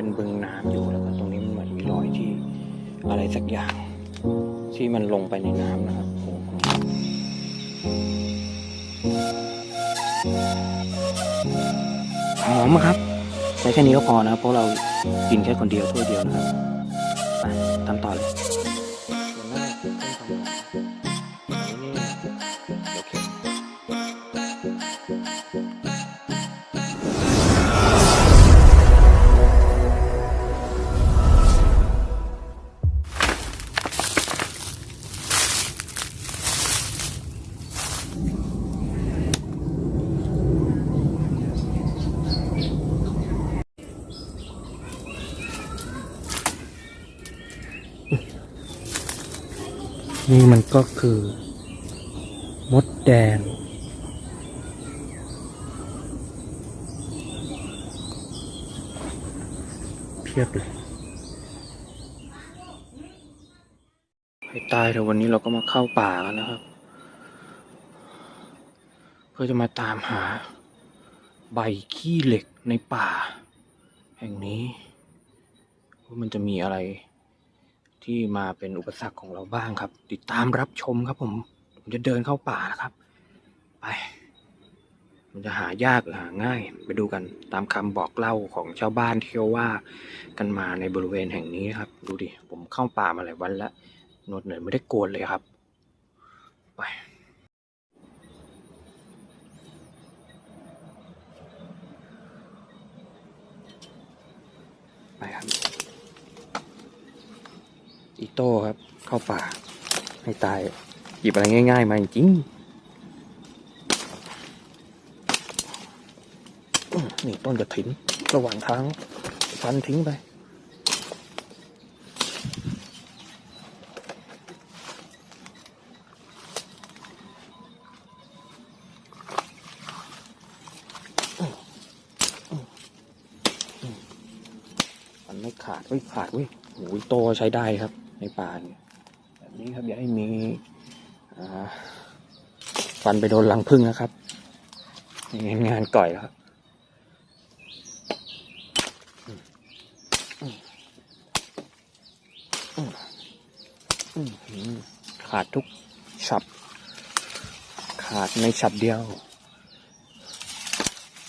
เป็นบึงน้ำอยู่แล้วก็ตรงนี้มันเหมือนมีรอยที่อะไรสักอย่าง ที่มันลงไปในน้ำนะครับโอ้โหหอมครับใช้แค่นี้ก็พอนะครับเพราะเรากินแค่คนเดียวถ้วยเดียวนะครับไปตามต่อเลย นี่มันก็คือ มดแดง เพียบเลยให้ตายเถอะวันนี้เราก็มาเข้าป่ากันนะครับ เพื่อจะมาตามหา ใบขี้เหล็กในป่า แห่งนี้ว่ามันจะมีอะไร ที่มาเป็นอุปสรรคของเราบ้างครับ ติดตามรับชมครับผม ผมจะเดินเข้าป่านะครับ ไป มันจะหายากหรือหาง่าย ไปดูกันตามคำบอกเล่าของชาวบ้านที่เขาว่ากันมาในบริเวณแห่งนี้ครับ ดูดิ ผมเข้าป่ามาหลายวันแล้วนวดเหนื่อยไม่ได้โกนเลยครับ ไปไปครับ อีโต้ครับ เข้าป่าให้ตายหยิบอะไรง่าย ๆ มาจริงนี่ต้นกระถินระหว่างทางฟันทิ้งไป มันไม่ขาดเฮ้ยขาดเว้ยโอ้ยโตใช้ได้ครับ ในป่าเนี่ยแบบนี้ครับอย่าให้มีฟันไปโดนรังผึ้งนะครับงานงานก่อยแล้วครับขาดทุกฉับ ขาดในฉับเดียว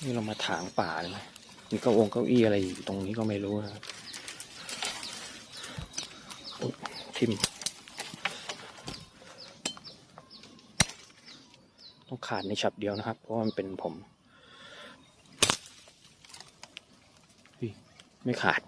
นี่เรามาถางป่าเลยไหมมีเก้าองเก้าอี้อะไรอยู่ตรงนี้ก็ไม่รู้นะครับ อุ๊ย ทิมต้องขาดในฉับเดียวนะครับ เพราะมันเป็นผม ไม่ขาด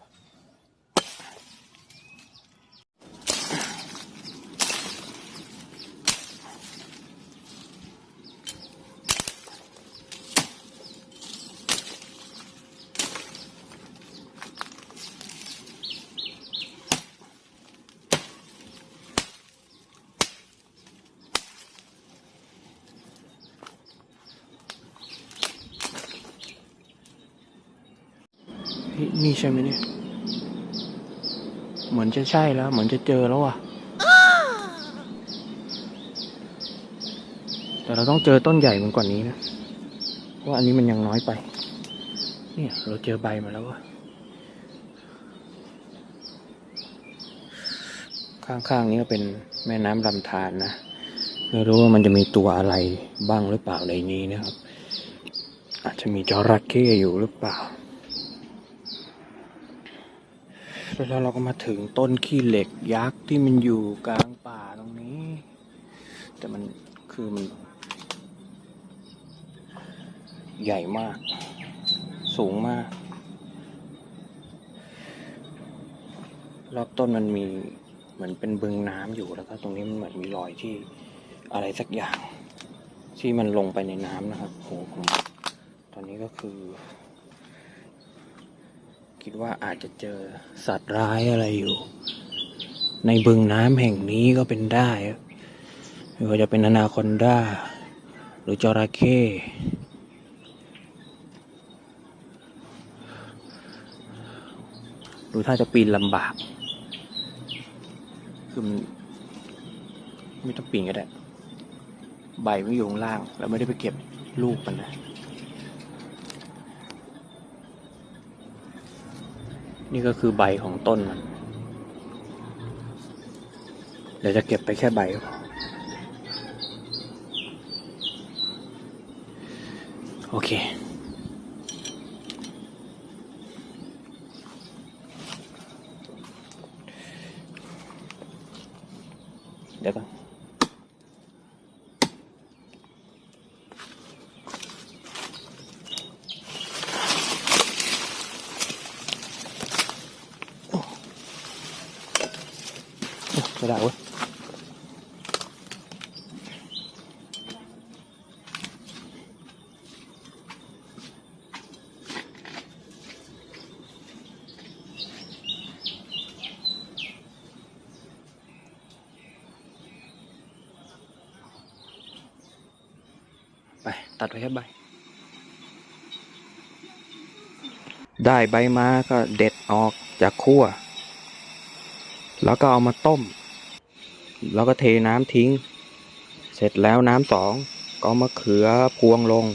นี่ใช่ไหมเนี่ย เหมือนจะใช่แล้ว เหมือนจะเจอแล้วอะ แต่เราต้องเจอต้นใหญ่มันกว่านี้นะ เพราะอันนี้มันยังน้อยไป เนี่ย เราเจอใบมาแล้วว่ะ ข้างๆนี้ก็เป็นแม่น้ำลำธารนะไม่รู้ว่ามันจะมีตัวอะไรบ้างหรือเปล่าในนี้นะครับ อาจจะมีจระเข้อยู่หรือเปล่า แล้วเราก็มาถึงต้นขี้เหล็กยักษ์ที่มันอยู่กลางป่าตรงนี้ แต่มันคือมัน ใหญ่มาก สูงมาก รอบต้นมันมีเหมือนเป็นบึงน้ำอยู่แล้วก็ตรงนี้มันเหมือนมีรอยที่อะไรสักอย่าง ที่มันลงไปในน้ำนะครับโอ้โหตอนนี้ก็คือ คิดว่าอาจจะเจอสัตว์ร้ายอะไรอยู่ ในบึงน้ำแห่งนี้ก็เป็นได้ครับไม่ว่าจะเป็นอนาคอนดาหรือจระเข้ดูถ้าจะปีนลำบาก คือมันไม่ต้องปีนก็ได้ ใบไม่อยู่ข้างล่าง แล้วไม่ได้ไปเก็บลูกมันนะ นี่ก็คือใบของต้นมัน เดี๋ยวจะเก็บไปแค่ใบพอโอเค เดี๋ยวก่อนโอ้โอ้ ไม่ได้เว้ยไป ตัดไปแค่ใบ ได้ใบมาก็เด็ดออกจากขั้ว แล้วก็เอามาต้ม แล้วก็เทน้ำทิ้ง เสร็จแล้วน้ำสองก็เอามะเขือพวงลง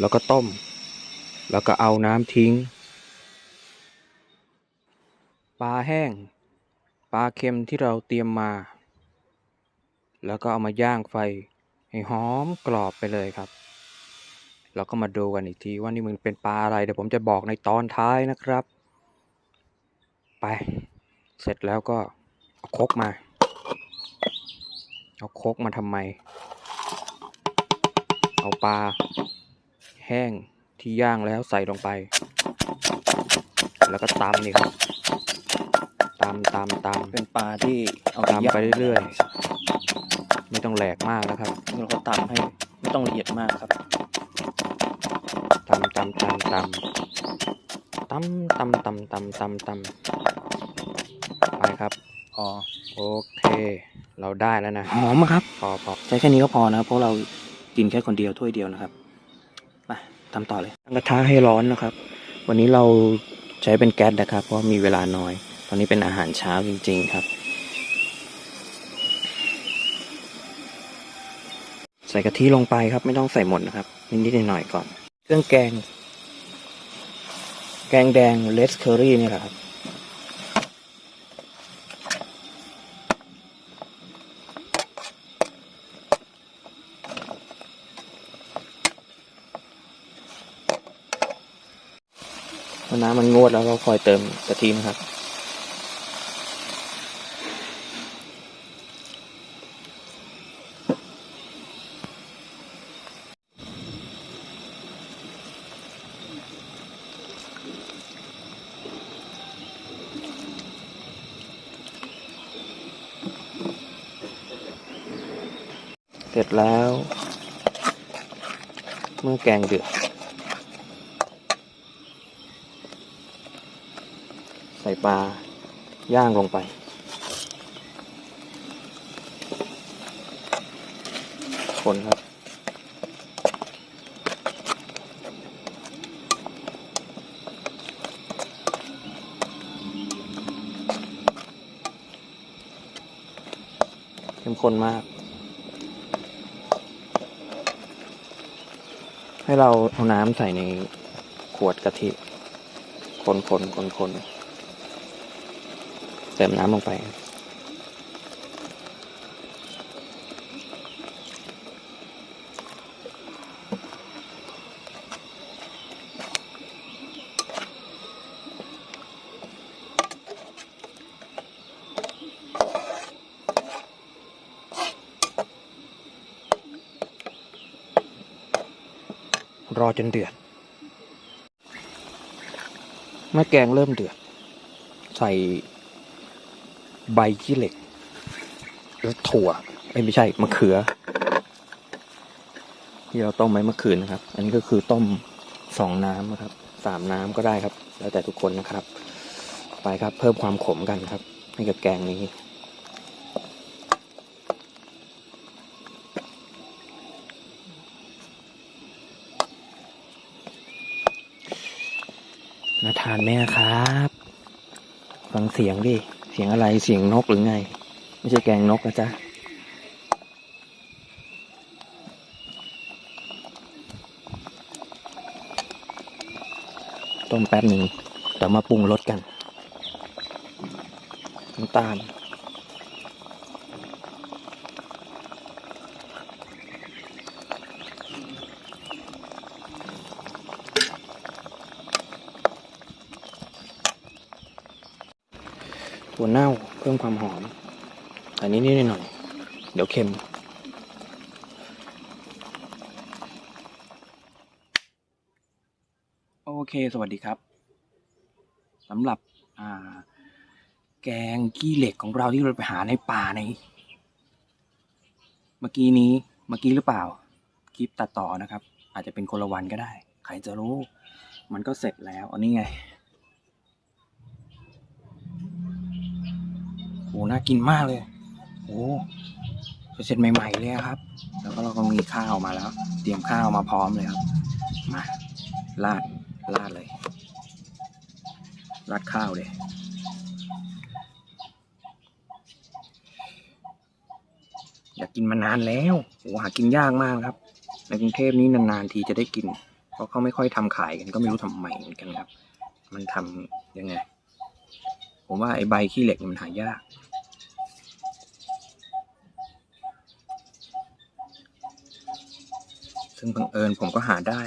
แล้วก็ต้ม แล้วก็เอาน้ำทิ้ง ปลาแห้ง ปลาเค็มที่เราเตรียมมา แล้วก็เอามาย่างไฟ ให้หอมกรอบไปเลยครับเราก็มาดูกันอีกทีว่านี่มันเป็นปลาอะไร เดี๋ยวผมจะบอกในตอนท้ายนะครับ ไป เสร็จแล้วก็เอาครกมา เอาครกมาทำไม เอาปลา แห้งที่ย่างแล้วใส่ลงไป แล้วก็ตำนี่ครับตำตำตำเป็นปลาที่เอาตำไปเรื่อยๆ ไม่ต้องแหลกมากนะครับๆเราก็ตำให้ไม่ต้องละเอียดมากครับตำตำตำตำตำตำตำตำตำตำไปครับพอโอเค เราได้แล้วนะ หอมอะครับ พอพอใช้แค่นี้ก็พอนะครับเพราะเรากินแค่คนเดียวถ้วยเดียวนะครับไปทำต่อเลยตั้งกระทะให้ร้อนนะครับ วันนี้เราใช้เป็นแก๊สนะครับ เพราะมีเวลาน้อย ตอนนี้เป็นอาหารเช้าจริง ๆครับ ใส่กะทิลงไปครับ ไม่ต้องใส่หมดนะครับ นิดๆหน่อยๆก่อน เครื่องแกง แกงแดงเลสเคอรี่นี่แหละครับ น้ำมันงวดแล้วก็คอยเติมกะทินะครับ เสร็จแล้ว เมื่อแกงเดือด ใส่ปลาย่างลงไป คนครับ เข้มข้นมาก ให้เราเอาน้ำใส่ในขวดกะทิ คนคนคนคน เติมน้ำลงไป รอจนเดือด เมื่อแกงเริ่มเดือด ใส่ ใบขี้เหล็ก แล้วถั่วเอ้ยไม่ใช่มะเขือ ที่เราต้มไว้เมื่อคืนนะครับ อันนี้ก็คือต้มสองน้ำนะครับสามน้ำก็ได้ครับ แล้วแต่ทุกคนนะครับ ไปครับเพิ่มความขมกันครับ ให้กับแกงนี้มาทานไหมครับ ฟังเสียงดิ สียงอะไรเสียงนกหรือไง ไม่ใช่แกงนกนะจ๊ะต้มแป๊บหนึ่งเดี๋ยวมาปรุงรสกันน้ำตาล ตัวเน่าเพิ่มความหอมอันนี้นิดหน่อย เดี๋ยวเค็ม โอเค สวัสดีครับสำหรับแกงขี้เหล็กของเราที่เราไปหาในป่าใน เมื่อกี้นี้เมื่อกี้หรือเปล่า คลิปตัดต่อนะครับ อาจจะเป็นคนละวันก็ได้ ใครจะรู้ มันก็เสร็จแล้วอันนี้ไง โหน่ากินมากเลยโอ้เสร็จใหม่ๆเลยครับ แล้วก็เราก็มีข้าวมาแล้ว เตรียมข้าวมาพร้อมเลยครับ มาลาดลาดเลยราดข้าวเลยอยากกินมานานแล้วโหหากินยากมากครับ ในกรุงเทพนี้นานๆทีจะได้กิน เพราะเขาไม่ค่อยทำขายกันก็ไม่รู้ทำไมเหมือนกันครับ มันทำยังไง ผมว่าไอ้ใบขี้เหล็กมันหายาก ซึ่งบังเอิญผมก็หาได้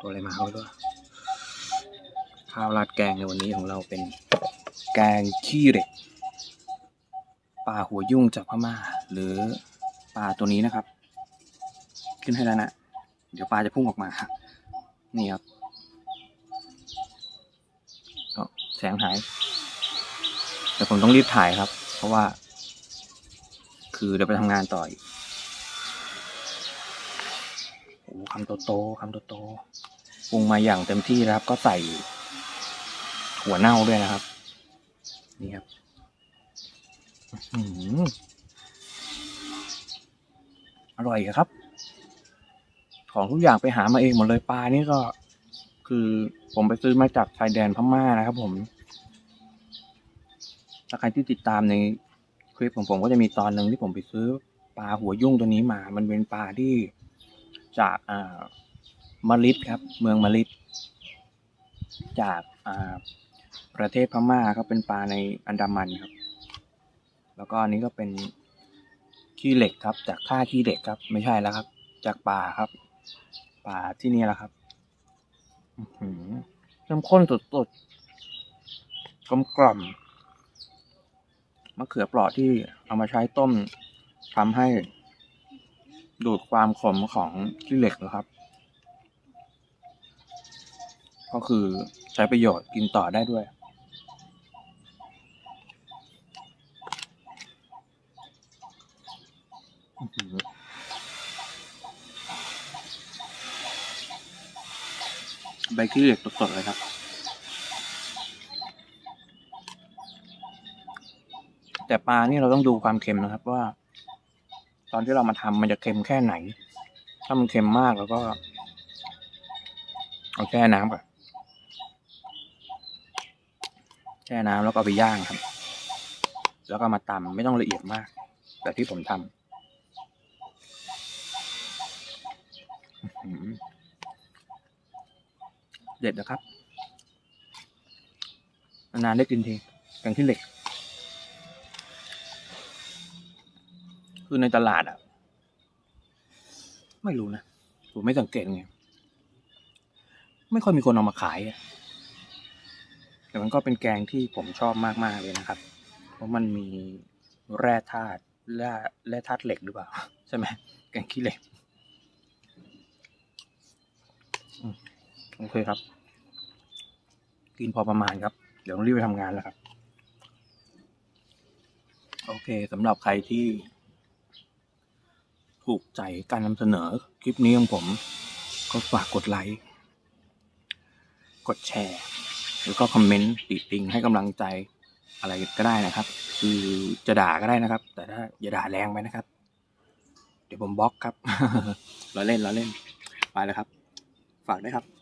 ตัวอะไรมาเอาด้วยข้าวราดแกงในวันนี้ของเราเป็นแกงขี้เหล็กปลาหัวยุ่งจากพม่า หรือปลาตัวนี้นะครับ ขึ้นให้แล้วนะ เดี๋ยวปลาจะพุ่งออกมา นี่ครับแสงหาย แต่ผมต้องรีบถ่ายครับ เพราะว่า คือเดี๋ยวไปทำงานต่ออีกโอ้คำโตๆคำโตๆปรุงมาอย่างเต็มที่แล้วครับ ก็ใส่ถั่วเน่าด้วยนะครับ นี่ครับอื้อหืออร่อยครับ ของทุกอย่างไปหามาเองหมดเลยปลานี่ก็ คือผมไปซื้อมาจากชายแดนพม่านะครับผมถ้าใครที่ติดตามใน คลิปของผมก็จะมีตอนหนึ่งที่ผมไปซื้อปลาหัวยุ่งตัวนี้มา มันเป็นปลาที่จากอ่ามะลิดครับ เมืองมะลิดจากอ่าประเทศพม่าก็เป็นปลาในอันดามันครับ แล้วก็อันนี้ก็เป็นขี้เหล็กครับ จากท่าขี้เหล็กครับ ไม่ใช่แล้วครับ จากป่าครับ ป่าที่นี่แหละครับอื้อหือเข้มข้นสดๆกลมกล่อม มะเขือเปราะที่เอามาใช้ต้มทำให้ดูดความขมของขี้เหล็กนะครับ ก็คือใช้ประโยชน์กินต่อได้ด้วย ใบขี้เหล็กสดๆเลยครับ แต่ปลานี่เราต้องดูความเค็มนะครับว่า ตอนที่เรามาทำมันจะเค็มแค่ไหน ถ้ามันเค็มมากแล้วก็ เอาแช่น้ำก่อนแช่น้ำแล้วก็เอาไปย่างครับ แล้วก็มาตำไม่ต้องละเอียดมากแต่ที่ผมทำเด็ดนะครับ นานๆได้กินทีแกงที่เหล็ก คือในตลาดอะ ไม่รู้นะผมไม่สังเกตไงไม่ค่อยมีคนเอามาขายอะแต่มันก็เป็นแกงที่ผมชอบมากๆเลยนะครับ เพราะมันมีแร่ธาตุแร่แร่ธาตุเหล็กหรือเปล่า ใช่ไหมแกงขี้เหล็กโอเคครับ กินพอประมาณครับ เดี๋ยวต้องรีบไปทำงานแล้วครับ โอเคสำหรับใครที่ ถูกใจการนำเสนอคลิปนี้ของผม ก็ฝากกดไลค์ กดแชร์ แล้วก็คอมเมนต์ติติงให้กำลังใจอะไรก็ได้นะครับ คือจะด่าก็ได้นะครับ แต่ถ้าอย่าด่าแรงไปนะครับ เดี๋ยวผมบล็อกครับเราเล่นเราเล่นไปแล้วครับ ฝากด้วยครับ